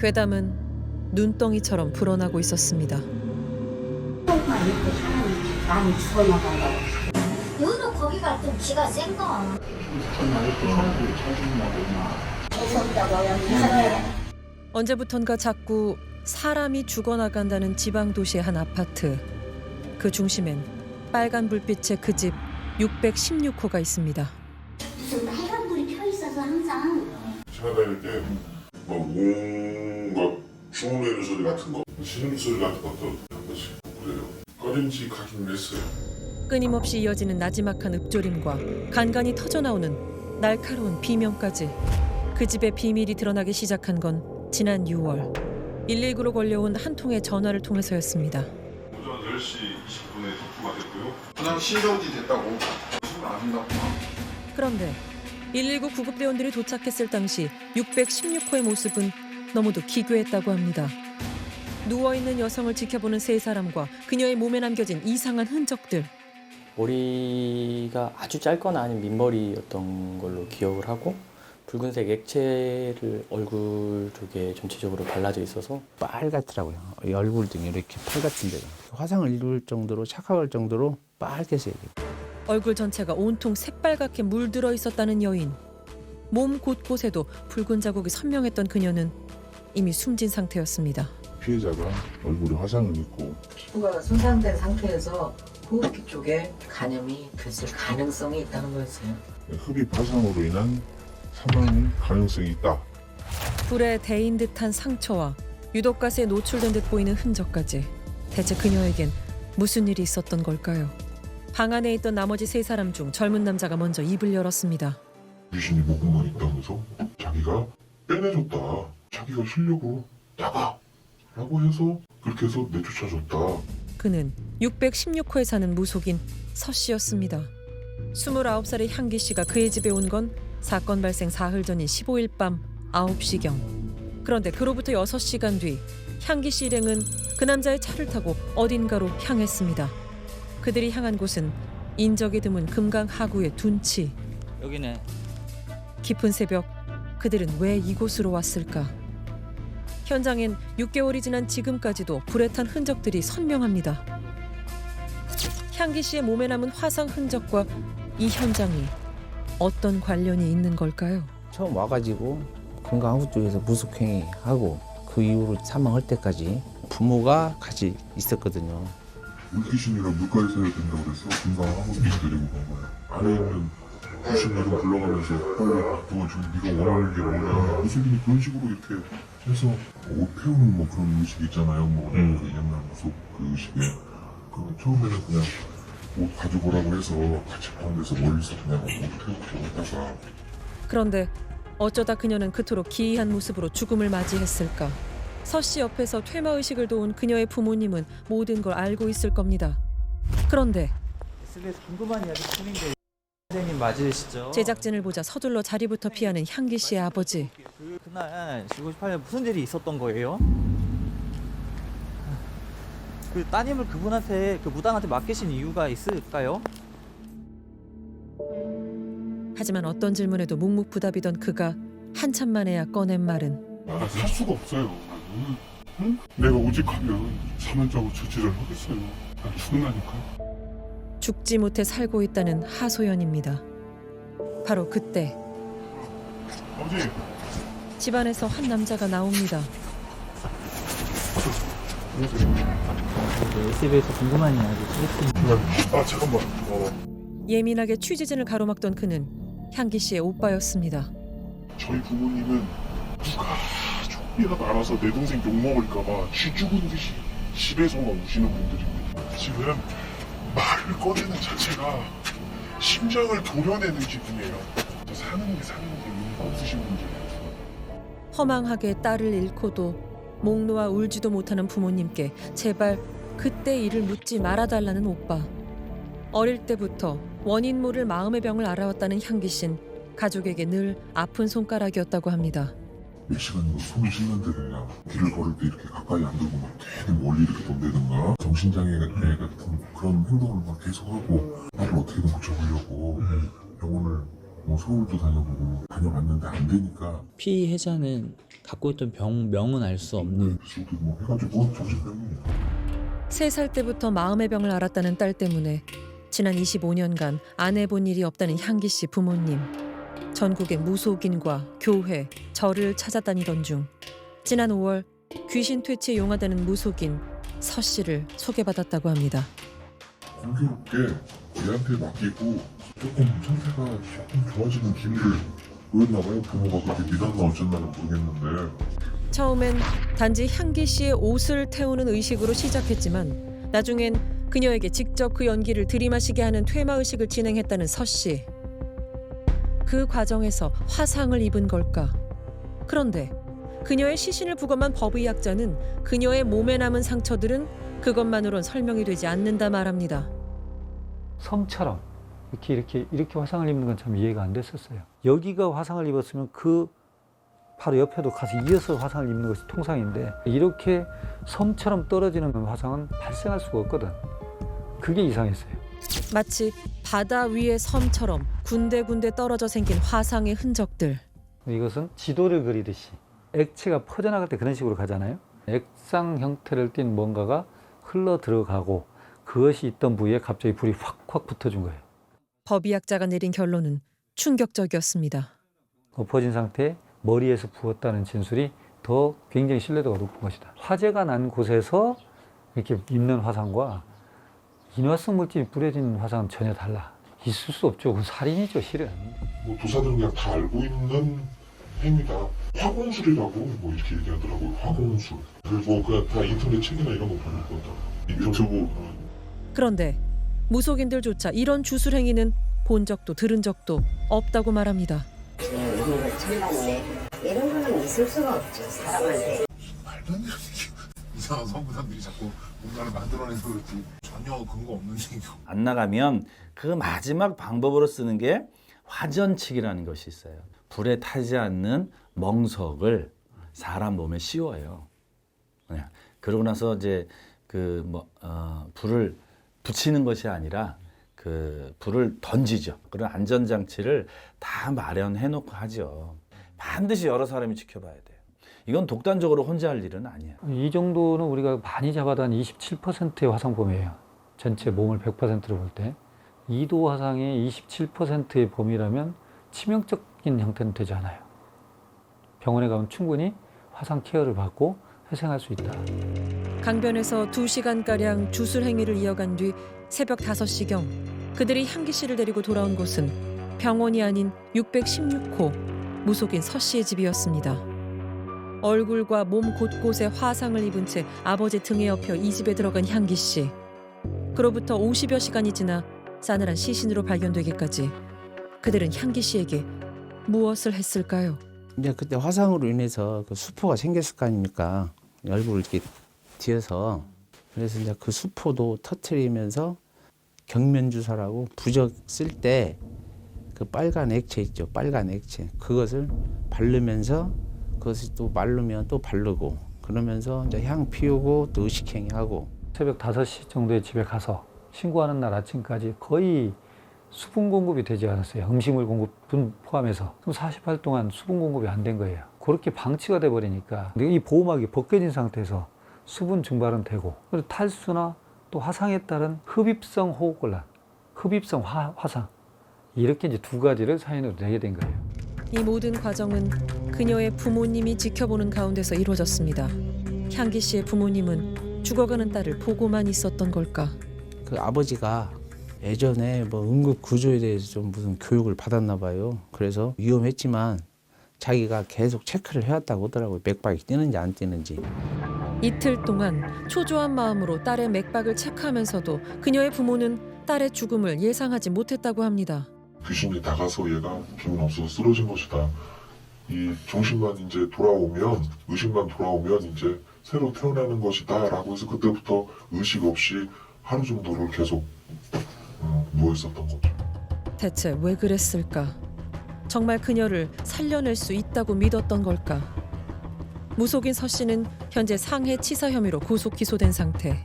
괴담은 눈덩이처럼 불어나고 있었습니다. 조금만 이렇게 사람이 많이 죽어나간다고. 너는 거기가 좀 기가 센가? 무섭다고 여기 살아야 언제부턴가 자꾸 사람이 죽어나간다는 지방 도시의 한 아파트. 그 중심엔 빨간 불빛의 그 집 616호가 있습니다. 무슨 빨간 불이 켜 있어서 항상 지나다닐 때 막 뭔가 주문하는 소리 같은 거, 신음 소리 같은 것도 한 번씩 그래요. 꺼림직하긴 했어요. 끊임없이 이어지는 나지막한 읊조림과 간간히 터져나오는 날카로운 비명까지 그 집의 비밀이 드러나기 시작한 건 지난 6월 119로 걸려온 한 통의 전화를 통해서였습니다. 오전 10시 20분에 도포가 됐고요. 그냥 신경이 됐다고 신경 안 한다고 그런데 119 구급대원들이 도착했을 당시 616호의 모습은 너무도 기괴했다고 합니다. 누워있는 여성을 지켜보는 세 사람과 그녀의 몸에 남겨진 이상한 흔적들. 머리가 아주 짧거나 아니면 민머리였던 걸로 기억을 하고 붉은색 액체를 얼굴 쪽에 전체적으로 발라져 있어서 빨갛더라고요. 이 얼굴 등이 이렇게 팔 같은 데가 화상을 입을 정도로 착각할 정도로 빨개져요. 얼굴 전체가 온통 새빨갛게 물들어 있었다는 여인. 몸 곳곳에도 붉은 자국이 선명했던 그녀는 이미 숨진 상태였습니다. 피해자가 얼굴에 화상을 입고 피부가 손상된 상태에서 호흡기 쪽에 간염이 됐을 가능성이 있다는 거였어요. 흡입 화상으로 인한 사망 가능성이 있다. 불에 데인 듯한 상처와 유독가스에 노출된 듯 보이는 흔적까지 대체 그녀에겐 무슨 일이 있었던 걸까요? 방 안에 있던 나머지 세 사람 중 젊은 남자가 먼저 입을 열었습니다. 귀신이 목구멍에 있다면서 자기가 빼내줬다. 자기가 실력으로 나가. 라고 해서 그렇게 해서 내쫓아줬다. 그는 616호에 사는 무속인 서 씨였습니다. 29살의 향기 씨가 그의 집에 온 건 사건 발생 사흘 전인 15일 밤 9시경. 그런데 그로부터 6시간 뒤 향기 씨 일행은 그 남자의 차를 타고 어딘가로 향했습니다. 그들이 향한 곳은 인적이 드문 금강 하구의 둔치. 여기네 깊은 새벽 그들은 왜 이곳으로 왔을까? 현장엔 6개월이 지난 지금까지도 불에 탄 흔적들이 선명합니다. 향기 씨의 몸에 남은 화상 흔적과 이 현장이 어떤 관련이 있는 걸까요? 처음 와가지고 건강하구 쪽에서 무속행위 하고 그 이후로 사망할 때까지 부모가 같이 있었거든요. 물귀신이랑 물가에 서야 된다고 그래서 금방 한번 데리고 간 거야. 안에 있는 귀신 이름 불러가면서 빨리 도와줘. 네가 원하는 게 뭐냐. 무속인이 그런 식으로 이렇게 해서 옷 태우는 뭐 그런 의식 있잖아요. 뭐그 옛날 무속 그 의식에. 그 처음에는 그냥 옷 가져오라고 해서 같이 가운데서 멀리서 그냥 옷 태우고 있다가 그런데 어쩌다 그녀는 그토록 기이한 모습으로 죽음을 맞이했을까? 서씨 옆에서 퇴마 의식을 도운 그녀의 부모님은 모든 걸 알고 있을 겁니다. 그런데 SBS 궁금한 이야기 팀인데 선생님 맞으시죠? 제작진을 보자 서둘러 자리부터 피하는 향기 씨의 아버지. 그, 그날 1958년 무슨 일이 있었던 거예요? 그 따님을 그분한테 그 무당한테 맡기신 이유가 있을까요? 하지만 어떤 질문에도 묵묵부답이던 그가 한참 만에야 꺼낸 말은 나가 살 수가 없어요. 응? 내가 오직하면 사만자고 처치를 하겠어요. 난 죽나니까. 죽지 못해 살고 있다는 하소연입니다. 바로 그때 아버지, 집안에서 한 남자가 나옵니다. SBS 궁금한 이야기 팀아 잠깐만. 어, 예민하게 취재진을 가로막던 그는 향기 씨의 오빠였습니다. 저희 부모님은 누가 조금이라도 알아서 내 동생 욕 먹을까봐 쥐 죽은 듯이 집에서만 우시는 분들입니다. 지금 말을 꺼내는 자체가 심장을 도려내는 기분이에요. 저 사는 게 사는 게 없으신 분들이에요. 허망하게 딸을 잃고도 목 놓아 울지도 못하는 부모님께 제발 그때 일을 묻지 말아달라는 오빠. 어릴 때부터 원인 모를 마음의 병을 알아왔다는 향기 씨는 가족에게 늘 아픈 손가락이었다고 합니다. 몇 시간이고 손을 씻는다든가 길을 걸을 때 이렇게 가까이 안 들고 막 괜히 멀리 이렇게 던다든가. 정신장애 같은 그런 행동을 막 계속하고 나를 어떻게든 고쳐보려고. 병원을 뭐뭐 서울도 다녀보고 다녀봤는데 안 되니까. 피해자는 갖고 있던 병 명은 알 수 없는. 에피소드 뭐 해가지고 정신병이에요. 세 살 때부터 마음의 병을 앓았다는 딸 때문에 지난 25년간 안 해본 일이 없다는 향기 씨 부모님. 전국의 무속인과 교회, 절을 찾아다니던 중 지난 5월 귀신 퇴치에 용하다는 무속인 서 씨를 소개받았다고 합니다. 공교롭게 얘한테 맡기고 조금 상태가 조금 좋아지는 기미를 보였나 봐요. 부모가 그렇게 믿었나 어쨌나는 모르겠는데 처음엔 단지 향기 씨의 옷을 태우는 의식으로 시작했지만 나중엔 그녀에게 직접 그 연기를 들이마시게 하는 퇴마 의식을 진행했다는 서 씨. 그 과정에서 화상을 입은 걸까? 그런데 그녀의 시신을 부검한 법의학자는 그녀의 몸에 남은 상처들은 그것만으론 설명이 되지 않는다 말합니다. 섬처럼 이렇게 이렇게 이렇게 화상을 입는 건 참 이해가 안 됐었어요. 여기가 화상을 입었으면 그 바로 옆에도 가서 이어서 화상을 입는 것이 통상인데 이렇게 섬처럼 떨어지는 화상은 발생할 수가 없거든. 그게 이상했어요. 마치 바다 위의 섬처럼 군데군데 떨어져 생긴 화상의 흔적들. 이것은 지도를 그리듯이 액체가 퍼져나갈 때 그런 식으로 가잖아요. 액상 형태를 띤 뭔가가 흘러 들어가고 그것이 있던 부위에 갑자기 불이 확확 붙어준 거예요. 법의학자가 내린 결론은 충격적이었습니다. 엎어진 상태에 머리에서 부었다는 진술이 더 굉장히 신뢰도가 높은 것이다. 화재가 난 곳에서 이렇게 입는 화상과 인화성 물질이 뿌려진 화상은 전혀 달라. 있을 수 없죠. 그건 살인이죠, 실은. 뭐 도사들은 그냥 다 알고 있는 행위다. 화공술이라고 뭐 이렇게 얘기하더라고요. 화공술. 그리고 그냥 다 인터넷 책이나 이런 거 보는 거다. 유튜브 그런데 무속인들조차 이런 주술 행위는 본 적도 들은 적도 없다고 말합니다. 이런 참았네. 이런 거는 있을 수가 없죠, 사람한테. 이상한 성부상들이 자꾸 뭔가를 만들어내서 그렇지 전혀 근거 없는 얘기고. 안 나가면 그 마지막 방법으로 쓰는 게 화전칙이라는 것이 있어요. 불에 타지 않는 멍석을 사람 몸에 씌워요. 네. 그러고 나서 이제 그뭐 어, 불을 붙이는 것이 아니라 그 불을 던지죠. 그런 안전 장치를 다 마련해 놓고 하죠. 반드시 여러 사람이 지켜봐야 돼요. 이건 독단적으로 혼자 할 일은 아니에요. 이 정도는 우리가 많이 잡아다 27%의 화상 범위예요. 전체 몸을 100%로 볼 때. 2도 화상의 27%의 범위라면 치명적인 형태는 되지 않아요. 병원에 가면 충분히 화상 케어를 받고 회생할 수 있다. 강변에서 2시간가량 주술 행위를 이어간 뒤 새벽 5시경 그들이 향기 씨를 데리고 돌아온 곳은 병원이 아닌 616호 무속인 서 씨의 집이었습니다. 얼굴과 몸 곳곳에 화상을 입은 채 아버지 등에 업혀 이 집에 들어간 향기 씨. 그로부터 50여 시간이 지나 싸늘한 시신으로 발견되기까지 그들은 향기 씨에게 무엇을 했을까요? 이제 그때 화상으로 인해서 그 수포가 생겼을 거 아닙니까? 얼굴을 이렇게 뒤어서 그래서 이제 그 수포도 터트리면서 경면 주사라고 부적 쓸 때 그 빨간 액체 있죠. 빨간 액체. 그것을 바르면서 그것이 또 마르면 또 바르고 그러면서 이제 향 피우고 또 의식행위 하고 새벽 5시 정도에 집에 가서 신고하는 날 아침까지 거의 수분 공급이 되지 않았어요. 음식물 공급분 포함해서. 그럼 48 동안 수분 공급이 안 된 거예요. 그렇게 방치가 돼 버리니까 이 보호막이 벗겨진 상태에서 수분 증발은 되고 그리고 탈수나 또 화상에 따른 흡입성 호흡곤란, 흡입성 화, 화상 이렇게 이제 두 가지를 사인으로 내게 된 거예요. 이 모든 과정은 그녀의 부모님이 지켜보는 가운데서 이루어졌습니다. 향기 씨의 부모님은 죽어가는 딸을 보고만 있었던 걸까? 그 아버지가 예전에 뭐 응급 구조에 대해서 좀 무슨 교육을 받았나 봐요. 그래서 위험했지만 자기가 계속 체크를 해왔다고 하더라고요. 맥박이 뛰는지 안 뛰는지. 이틀 동안 초조한 마음으로 딸의 맥박을 체크하면서도 그녀의 부모는 딸의 죽음을 예상하지 못했다고 합니다. 귀신이 나가서 얘가 기운 없어서 쓰러진 것이다. 이 정신만 이제 돌아오면 의식만 돌아오면 이제 새로 태어나는 것이다라고 해서 그때부터 의식 없이 하루 정도를 계속 어, 누워 있었던 거죠. 대체 왜 그랬을까? 정말 그녀를 살려낼 수 있다고 믿었던 걸까? 무속인 서 씨는 현재 상해 치사 혐의로 구속 기소된 상태.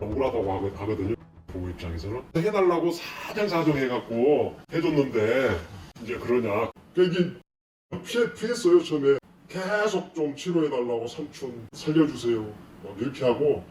억울하다고 하거- 하거든요. 부모 입장에서는 해달라고 사정사정 해갖고 해줬는데 이제 그러냐. 그러니까 이게 피해, 피했어요, 처음에. 계속 좀 치료해달라고 삼촌 살려주세요. 막 이렇게 하고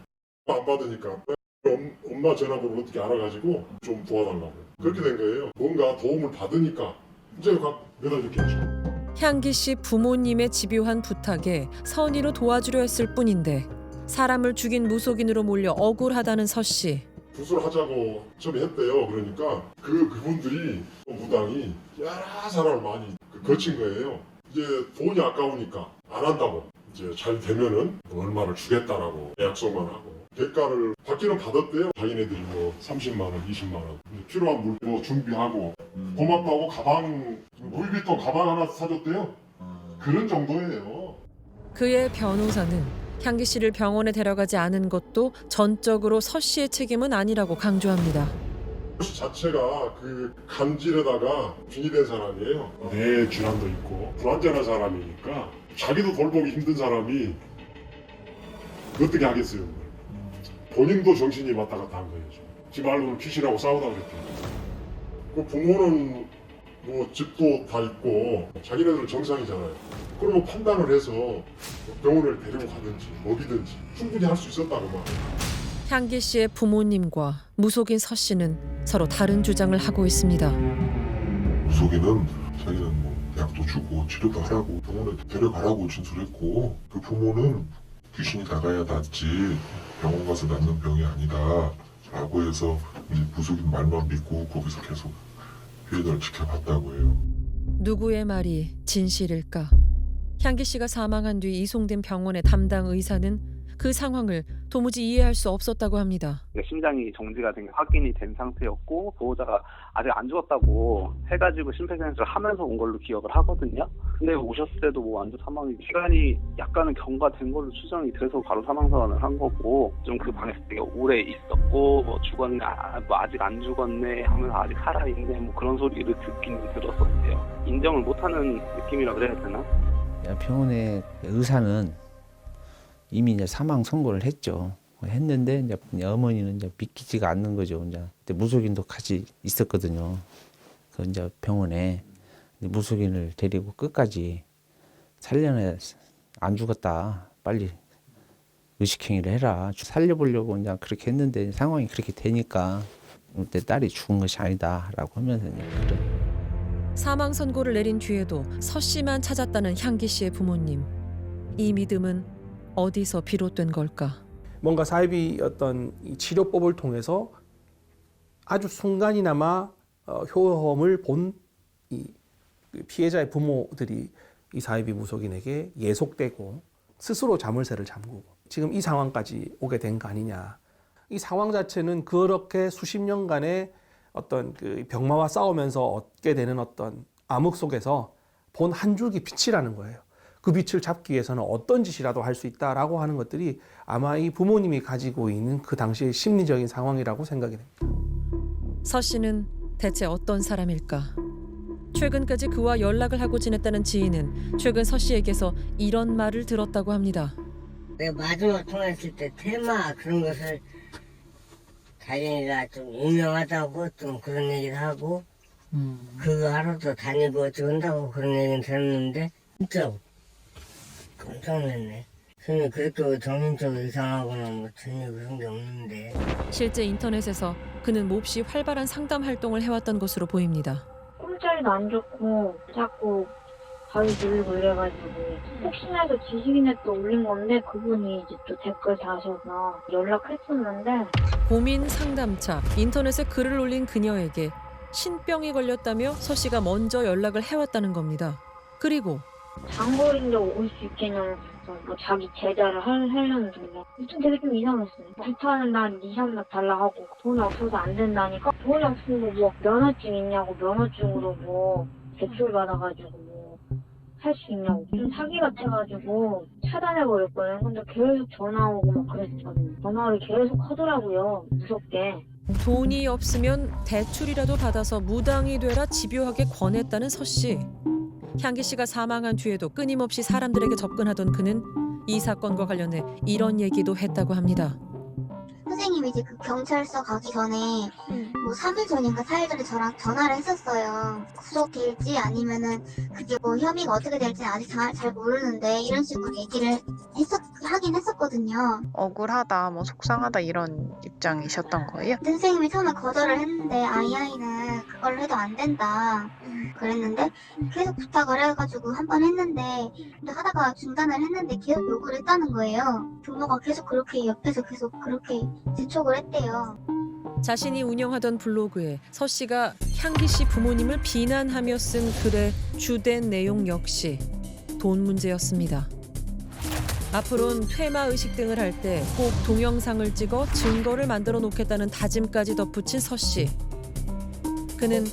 안 받으니까 엄- 엄마 전화번호 어떻게 알아가지고 좀 도와달라고. 그렇게 된 거예요. 뭔가 도움을 받으니까 이제 각 매달렸겠죠. 향기 씨 부모님의 집요한 부탁에 선의로 도와주려 했을 뿐인데 사람을 죽인 무속인으로 몰려 억울하다는 서 씨. 구술하자고 처음에 했대요. 그러니까 그 그분들이 무당이 여러 사람을 많이 그 거친 거예요. 이제 돈이 아까우니까 안 한다고 이제 잘 되면은 뭐 얼마를 주겠다라고 약속만 하고 대가를 받기는 받았대요. 자기네들이 뭐 30만 원, 20만 원 필요한 물뭐 준비하고 고맙다고 가방 루이비통 가방 하나 사줬대요. 그런 정도예요. 그의 변호사는 향기 씨를 병원에 데려가지 않은 것도 전적으로 서 씨의 책임은 아니라고 강조합니다. 자체가 그 간질에다가 빙의된 사람이에요. 뇌 질환도 있고 불안전한 사람이니까 자기도 돌보기 힘든 사람이 어떻게 하겠어요? 그걸. 본인도 정신이 왔다 갔다 한 거예요. 지금. 지 말로는 귀신하고 싸우다 그랬대요. 그 부모는 뭐 집도 다 있고 자기네들 정상이잖아요. 그러면 판단을 해서 병원을 데리고 가든지 먹이든지 충분히 할 수 있었다고 말해요. 향기 씨의 부모님과 무속인 서 씨는 서로 다른 주장을 하고 있습니다. 무속인은 자기는 뭐 약도 주고 치료도 하라고 병원에 데려가라고 진술했고 그 부모는 귀신이 나가야 낫지 병원 가서 낫는 병이 아니다 라고 해서 이제 무속인 말만 믿고 거기서 계속 회의를 지켜봤다고 해요 누구의 말이 진실일까? 향기 씨가 사망한 뒤 이송된 병원의 담당 의사는 그 상황을 도무지 이해할 수 없었다고 합니다. 그러니까 심장이 정지가 된 게 확인이 된 상태였고 보호자가 아직 안 죽었다고 해가지고 심폐소생술을 하면서 온 걸로 기억을 하거든요. 근데 오셨을 때도 뭐 완전 사망이 시간이 약간은 경과된 걸로 추정이 돼서 바로 사망 선언을 한 거고 좀 그 방에서 되게 오래 있었고 뭐 죽었네 아, 뭐 아직 안 죽었네 하면서 아직 살아 있네 뭐 그런 소리를 듣긴 들었었대요. 인정을 못하는 느낌이라 그래야 되나? 병원의 의사는 이미 이제 사망 선고를 했죠. 했는데 이제 어머니는 이제 믿기지가 않는 거죠. 이제 근데 무속인도 같이 있었거든요. 그 이제 병원에 무속인을 데리고 끝까지 살려내 안 죽었다. 빨리 의식행위를 해라. 살려보려고 이제 그렇게 했는데 상황이 그렇게 되니까 내 딸이 죽은 것이 아니다라고 하면서 이제 그런 사망 선고를 내린 뒤에도 서 씨만 찾았다는 향기 씨의 부모님. 이 믿음은 어디서 비롯된 걸까? 뭔가 사이비 어떤 이 치료법을 통해서 아주 순간이나마 어, 효험을 본이 피해자의 부모들이 이 사이비 무속인에게 예속되고 스스로 자물쇠를 잠그고 지금 이 상황까지 오게 된 거 아니냐. 이 상황 자체는 그렇게 수십 년간의 어떤 그 병마와 싸우면서 얻게 되는 어떤 암흑 속에서 본 한 줄기 빛이라는 거예요. 그 빛을 잡기 위해서는 어떤 짓이라도 할 수 있다라고 하는 것들이 아마 이 부모님이 가지고 있는 그 당시의 심리적인 상황이라고 생각이 됩니다. 서 씨는 대체 어떤 사람일까? 최근까지 그와 연락을 하고 지냈다는 지인은 최근 서 씨에게서 이런 말을 들었다고 합니다. 내가 마지막 통화했을 때 테마 그런 것을 다행이가 좀 유명하다고 좀 그런 얘기를 하고 그거 하러도 다니고 어쩐다고 그런 얘기는 들었는데 진짜 놀랐네. 선생님 그렇게 정신적으로 이상하거나 뭐 전혀 그런 게 없는데 실제 인터넷에서 그는 몹시 활발한 상담 활동을 해왔던 것으로 보입니다. 꿈자리도 안 좋고 자꾸 바위 눌리고 이래가지고 혹시나 해서 지식인에 또 올린 건데 그분이 이제 또 댓글 다셔서 연락했었는데 고민 상담차 인터넷에 글을 올린 그녀에게 신병이 걸렸다며 서 씨가 먼저 연락을 해왔다는 겁니다. 그리고 장거리인데 올 수 있겠냐면서 뭐 자기 제자를 할, 하려는 중이야. 좀 되게 좀 이상했어요. 불타는 날 2, 3날 달라 하고 돈이 없어서 안 된다니까 돈이 없으면 뭐 면허증 있냐고 면허증으로 뭐 대출 받아가지고 뭐 할 수 있냐고 좀 사기 같아가지고 차단해버렸거든요. 근데 계속 전화 오고 막 그랬거든요. 전화를 계속 하더라고요. 무섭게. 돈이 없으면 대출이라도 받아서 무당이 되라 집요하게 권했다는 서 씨. 향기 씨가 사망한 뒤에도 끊임없이 사람들에게 접근하던 그는 이 사건과 관련해 이런 얘기도 했다고 합니다. 선생님이 이제 그 경찰서 가기 전에 뭐 3일 전인가 4일 전에 저랑 전화를 했었어요. 구속될지 아니면은 그게 뭐 혐의가 어떻게 될지는 아직 잘, 잘 모르는데 이런 식으로 얘기를 했었, 하긴 했었거든요. 억울하다, 뭐 속상하다 이런 입장이셨던 거예요? 선생님이 처음에 거절을 했는데 아이아이는 그걸로 해도 안 된다 그랬는데 계속 부탁을 해가지고 한 번 했는데 근데 하다가 중단을 했는데 계속 요구를 했다는 거예요. 부모가 계속 그렇게 옆에서 계속 그렇게 재촉을 했대요. 자신이 운영하던 블로그에 서 씨가 향기 씨 부모님을 비난하며 쓴 글의 주된 내용 역시 돈 문제였습니다. 앞으론 퇴마 의식 등을 할 때 꼭 동영상을 찍어 증거를 만들어 놓겠다는 다짐까지 덧붙인 서 씨. 그는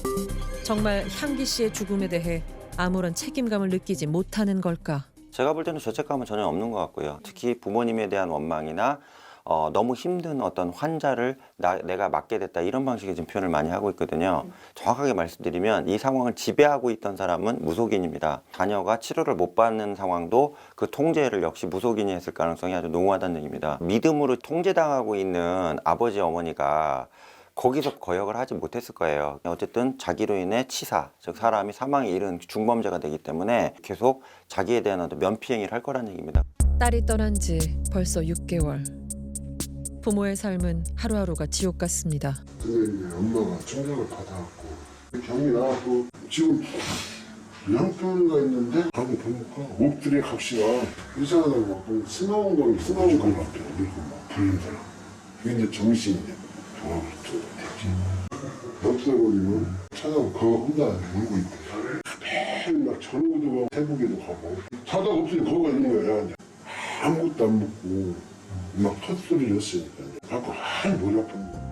정말 향기 씨의 죽음에 대해 아무런 책임감을 느끼지 못하는 걸까? 제가 볼 때는 죄책감은 전혀 없는 것 같고요. 특히 부모님에 대한 원망이나 어, 너무 힘든 어떤 환자를 나, 내가 맡게 됐다 이런 방식의 지금 표현을 많이 하고 있거든요. 정확하게 말씀드리면 이 상황을 지배하고 있던 사람은 무속인입니다. 자녀가 치료를 못 받는 상황도 그 통제를 역시 무속인이 했을 가능성이 아주 농후하다는 얘기입니다. 믿음으로 통제당하고 있는 아버지 어머니가 거기서 거역을 하지 못했을 거예요. 어쨌든 자기로 인해 치사, 즉 사람이 사망에 이른 중범죄가 되기 때문에 계속 자기에 대한 어떤 면피행위를 할 거라는 얘기입니다. 딸이 떠난 지 벌써 6개월. 부모의 삶은 하루하루가 지옥 같습니다. 근데 이제 엄마가 충격을 받아갖고 병이 나갖고 지금 양병이가 있는데 가고 보니까 목들의 값이가 이상하다고 막 스나운 거 스나운 거 같아. 그리고 막 사람. 그게 이제 정신이 병하고 있죠 없어버리면 찾아고 그거 혼자 울고 있고 매일 막 전우도 가고 태국에도 가고. 사다가 없으니 거기가 있는 거야. 아무것도 안 먹고 막 헛소리를 했으니까 갖고 머리 아픈 거야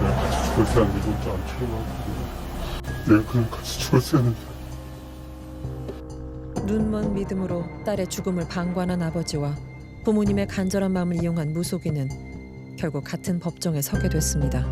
내가 같이 죽었어야 하는데 혼자 안 키워가지고 내가 그냥 같이 죽었어야 하는데 눈먼 믿음으로 딸의 죽음을 방관한 아버지와 부모님의 간절한 마음을 이용한 무속인은 결국 같은 법정에 서게 됐습니다.